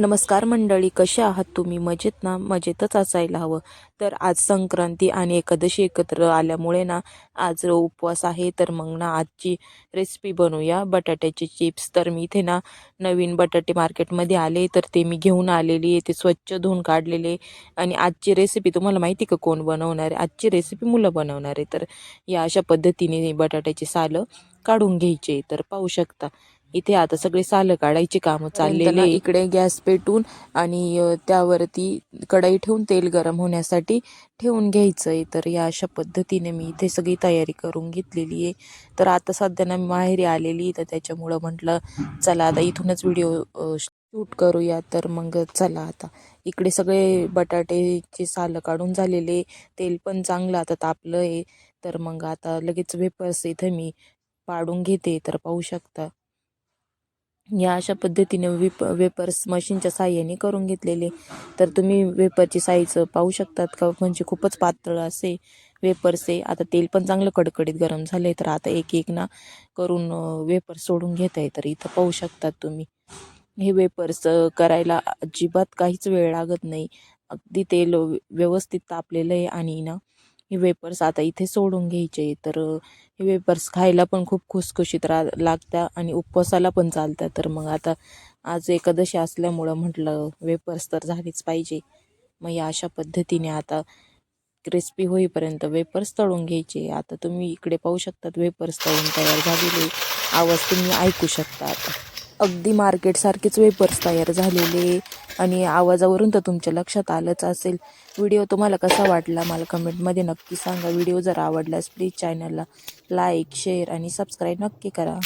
नमस्कार मंडळी कसे आहात तुम्ही? मजेत ना? मजेतच असायला हवं. तर आज संक्रांती आणि एकादशी एकत्र आल्यामुळे ना आज उपवास आहे. तर मग ना आजची रेसिपी बनवूया. बटाट्याचे चिप्स तर मी इथे ना नवीन बटाटे मार्केटमध्ये आले. तर ते मी घेऊन आलेली आहे. ते स्वच्छ धुवून काढलेले. आणि आजची रेसिपी तुम्हाला माहिती का कोण बनवणार आहे? आजची रेसिपी मुलं बनवणार आहे. तर या अशा पद्धतीने बटाट्याची सालं काढून घ्यायचे. तर पाहू शकता. इथे आता सगळे सालं काढायची कामं चाललेले इकडे गॅस पेटून आणि त्यावरती कढई ठेवून तेल गरम होण्यासाठी ठेवून घ्यायचं आहे तर या अशा पद्धतीने मी इथे सगळी तयारी करून घेतलेली आहे. तर आता सध्या ना मी माहेरी आलेली तर त्याच्यामुळं म्हटलं चला आता इथूनच व्हिडिओ शूट करूया. तर मग चला आता. इकडे सगळे बटाट्याचे सालं काढून झालेले तेल पण चांगलं आता तापलं आहे तर मग आता लगेच वेपर्स इथं मी पाडून घेते. तर पाहू शकता. या अशा पद्धतीने वेप वेपर्स मशीनच्या साह्याने करून घेतलेले. तर तुम्ही वेपरची साईज पाहू शकतात का? म्हणजे खूपच पातळ असे वेपर्स आहे. आता तेल पण चांगलं कडकडीत गरम झालं आहे तर आता एक एक ना करून वेपर सोडून घेत आहे. तर इथं पाहू शकतात तुम्ही. हे वेपर्स करायला अजिबात काहीच वेळ लागत नाही. अगदी तेल व्यवस्थित तापलेलं आहे आणि ना हे वेपर्स आता इथे सोडून घ्यायचे. तर हे वेपर्स खायला पण खूप खुसखुशीत रा लागतात आणि उपवासाला पण चालतात तर मग आता आज एकादशी असल्यामुळं म्हटलं वेपर्स तर झालीच पाहिजे. मग या अशा पद्धतीने आता क्रिस्पी होईपर्यंत वेपर्स तळून घ्यायचे. आता तुम्ही इकडे पाहू शकतात वेपर्स तळून तयार झालेले. आवाज तुम्ही ऐकू शकता. आता अगदी मार्केटसारखेच वेपर्स तयार झालेले. आणि आवाजावरून तर तुमच्या लक्षात आलंच असेल. व्हिडिओ तुम्हाला कसा वाटला मला कमेंटमध्ये नक्की सांगा. व्हिडिओ जर आवडल्यास प्लीज चॅनलला लाईक शेअर आणि सबस्क्राईब नक्की करा.